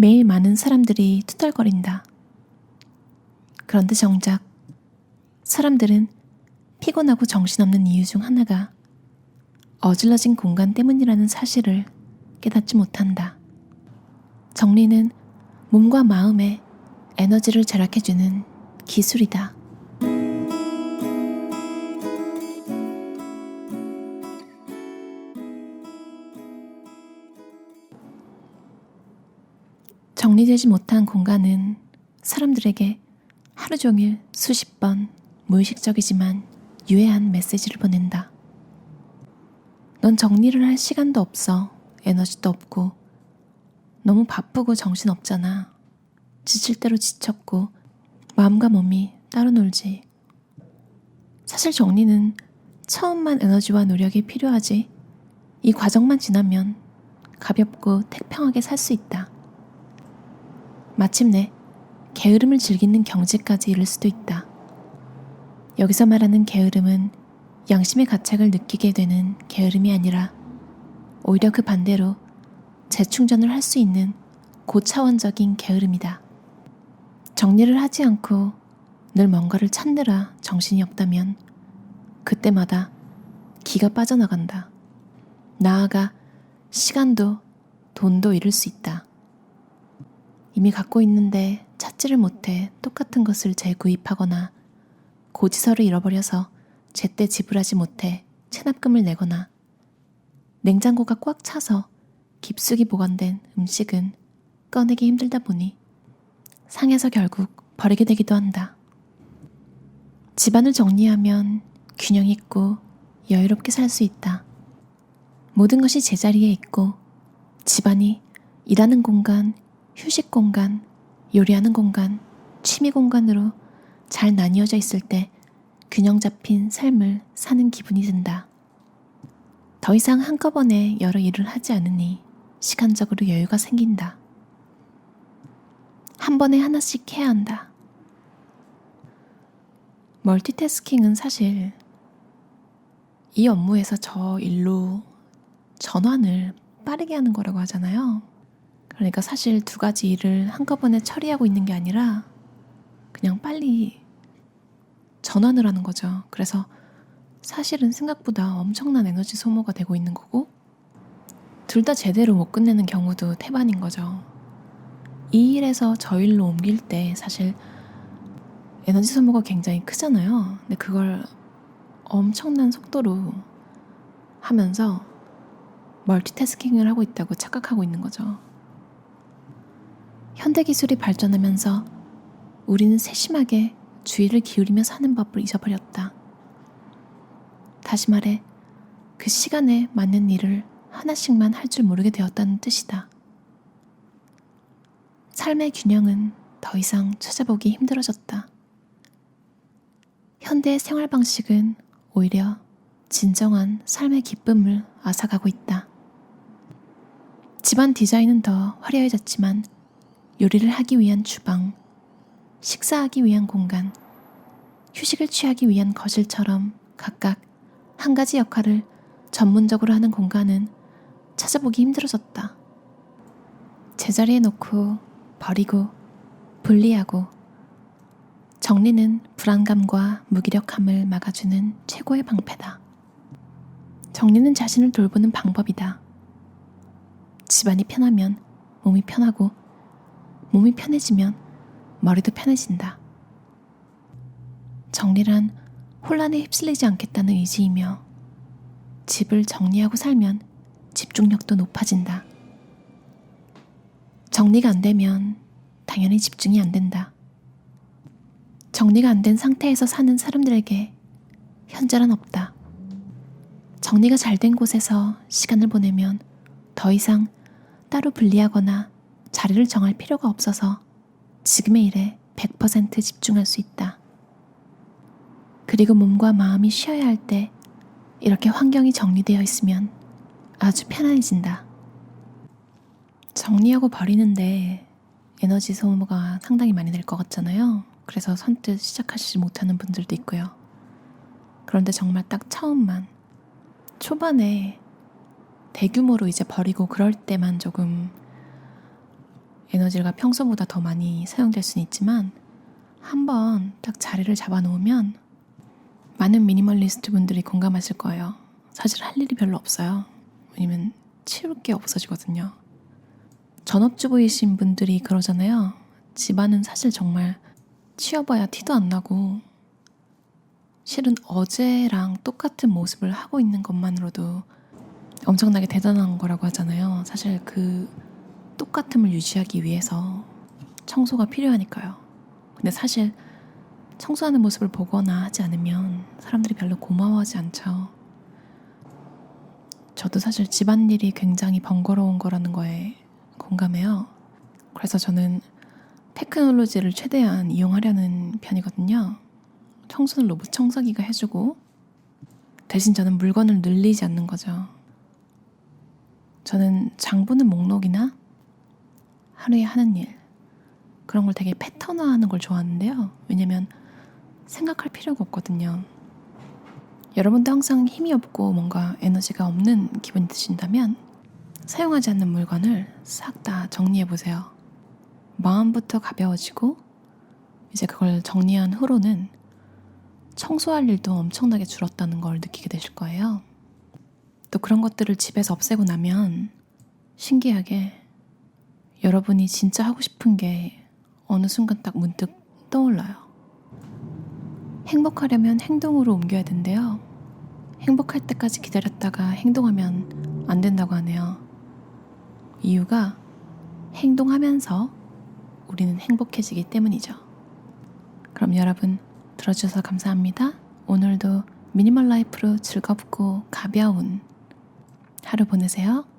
매일 많은 사람들이 투덜거린다. 그런데 정작 사람들은 피곤하고 정신없는 이유 중 하나가 어질러진 공간 때문이라는 사실을 깨닫지 못한다. 정리는 몸과 마음에 에너지를 절약해주는 기술이다. 정리되지 못한 공간은 사람들에게 하루 종일 수십 번 무의식적이지만 유해한 메시지를 보낸다. 넌 정리를 할 시간도 없어. 에너지도 없고. 너무 바쁘고 정신 없잖아. 지칠 대로 지쳤고, 마음과 몸이 따로 놀지. 사실 정리는 처음만 에너지와 노력이 필요하지. 이 과정만 지나면 가볍고 태평하게 살 수 있다. 마침내 게으름을 즐기는 경지까지 이를 수도 있다. 여기서 말하는 게으름은 양심의 가책을 느끼게 되는 게으름이 아니라 오히려 그 반대로 재충전을 할 수 있는 고차원적인 게으름이다. 정리를 하지 않고 늘 뭔가를 찾느라 정신이 없다면 그때마다 기가 빠져나간다. 나아가 시간도 돈도 잃을 수 있다. 이미 갖고 있는데 찾지를 못해 똑같은 것을 재구입하거나 고지서를 잃어버려서 제때 지불하지 못해 체납금을 내거나 냉장고가 꽉 차서 깊숙이 보관된 음식은 꺼내기 힘들다 보니 상해서 결국 버리게 되기도 한다. 집안을 정리하면 균형 있고 여유롭게 살 수 있다. 모든 것이 제자리에 있고 집안이 일하는 공간, 휴식 공간, 요리하는 공간, 취미 공간으로 잘 나뉘어져 있을 때 균형 잡힌 삶을 사는 기분이 든다. 더 이상 한꺼번에 여러 일을 하지 않으니 시간적으로 여유가 생긴다. 한 번에 하나씩 해야 한다. 멀티태스킹은 사실 이 업무에서 저 일로 전환을 빠르게 하는 거라고 하잖아요. 그러니까 사실 두 가지 일을 한꺼번에 처리하고 있는 게 아니라 그냥 빨리 전환을 하는 거죠. 그래서 사실은 생각보다 엄청난 에너지 소모가 되고 있는 거고 둘 다 제대로 못 끝내는 경우도 태반인 거죠. 이 일에서 저 일로 옮길 때 사실 에너지 소모가 굉장히 크잖아요. 근데 그걸 엄청난 속도로 하면서 멀티태스킹을 하고 있다고 착각하고 있는 거죠. 현대 기술이 발전하면서 우리는 세심하게 주의를 기울이며 사는 법을 잊어버렸다. 다시 말해, 그 시간에 맞는 일을 하나씩만 할 줄 모르게 되었다는 뜻이다. 삶의 균형은 더 이상 찾아보기 힘들어졌다. 현대의 생활 방식은 오히려 진정한 삶의 기쁨을 앗아가고 있다. 집안 디자인은 더 화려해졌지만 요리를 하기 위한 주방, 식사하기 위한 공간, 휴식을 취하기 위한 거실처럼 각각 한 가지 역할을 전문적으로 하는 공간은 찾아보기 힘들어졌다. 제자리에 놓고 버리고 분리하고 정리는 불안감과 무기력함을 막아주는 최고의 방패다. 정리는 자신을 돌보는 방법이다. 집안이 편하면 몸이 편하고 몸이 편해지면 머리도 편해진다. 정리란 혼란에 휩쓸리지 않겠다는 의지이며 집을 정리하고 살면 집중력도 높아진다. 정리가 안 되면 당연히 집중이 안 된다. 정리가 안 된 상태에서 사는 사람들에게 현재란 없다. 정리가 잘 된 곳에서 시간을 보내면 더 이상 따로 분리하거나 자리를 정할 필요가 없어서 지금의 일에 100% 집중할 수 있다. 그리고 몸과 마음이 쉬어야 할 때 이렇게 환경이 정리되어 있으면 아주 편안해진다. 정리하고 버리는데 에너지 소모가 상당히 많이 될 것 같잖아요. 그래서 선뜻 시작하시지 못하는 분들도 있고요. 그런데 정말 딱 처음만 초반에 대규모로 이제 버리고 그럴 때만 조금 에너지가 평소보다 더 많이 사용될 수는 있지만 한번 딱 자리를 잡아놓으면 많은 미니멀리스트 분들이 공감하실 거예요. 사실 할 일이 별로 없어요. 왜냐면 치울 게 없어지거든요. 전업주부이신 분들이 그러잖아요. 집안은 사실 정말 치워봐야 티도 안 나고 실은 어제랑 똑같은 모습을 하고 있는 것만으로도 엄청나게 대단한 거라고 하잖아요. 사실 그 똑같음을 유지하기 위해서 청소가 필요하니까요. 근데 사실 청소하는 모습을 보거나 하지 않으면 사람들이 별로 고마워하지 않죠. 저도 사실 집안일이 굉장히 번거로운 거라는 거에 공감해요. 그래서 저는 테크놀로지를 최대한 이용하려는 편이거든요. 청소는 로봇 청소기가 해주고 대신 저는 물건을 늘리지 않는 거죠. 저는 장 보는 목록이나 하루에 하는 일 그런 걸 되게 패턴화하는 걸 좋아하는데요. 왜냐면 생각할 필요가 없거든요. 여러분도 항상 힘이 없고 뭔가 에너지가 없는 기분이 드신다면 사용하지 않는 물건을 싹 다 정리해 보세요. 마음부터 가벼워지고 이제 그걸 정리한 후로는 청소할 일도 엄청나게 줄었다는 걸 느끼게 되실 거예요. 또 그런 것들을 집에서 없애고 나면 신기하게 여러분이 진짜 하고 싶은 게 어느 순간 딱 문득 떠올라요. 행복하려면 행동으로 옮겨야 된대요. 행복할 때까지 기다렸다가 행동하면 안 된다고 하네요. 이유가 행동하면서 우리는 행복해지기 때문이죠. 그럼 여러분 들어주셔서 감사합니다. 오늘도 미니멀 라이프로 즐겁고 가벼운 하루 보내세요.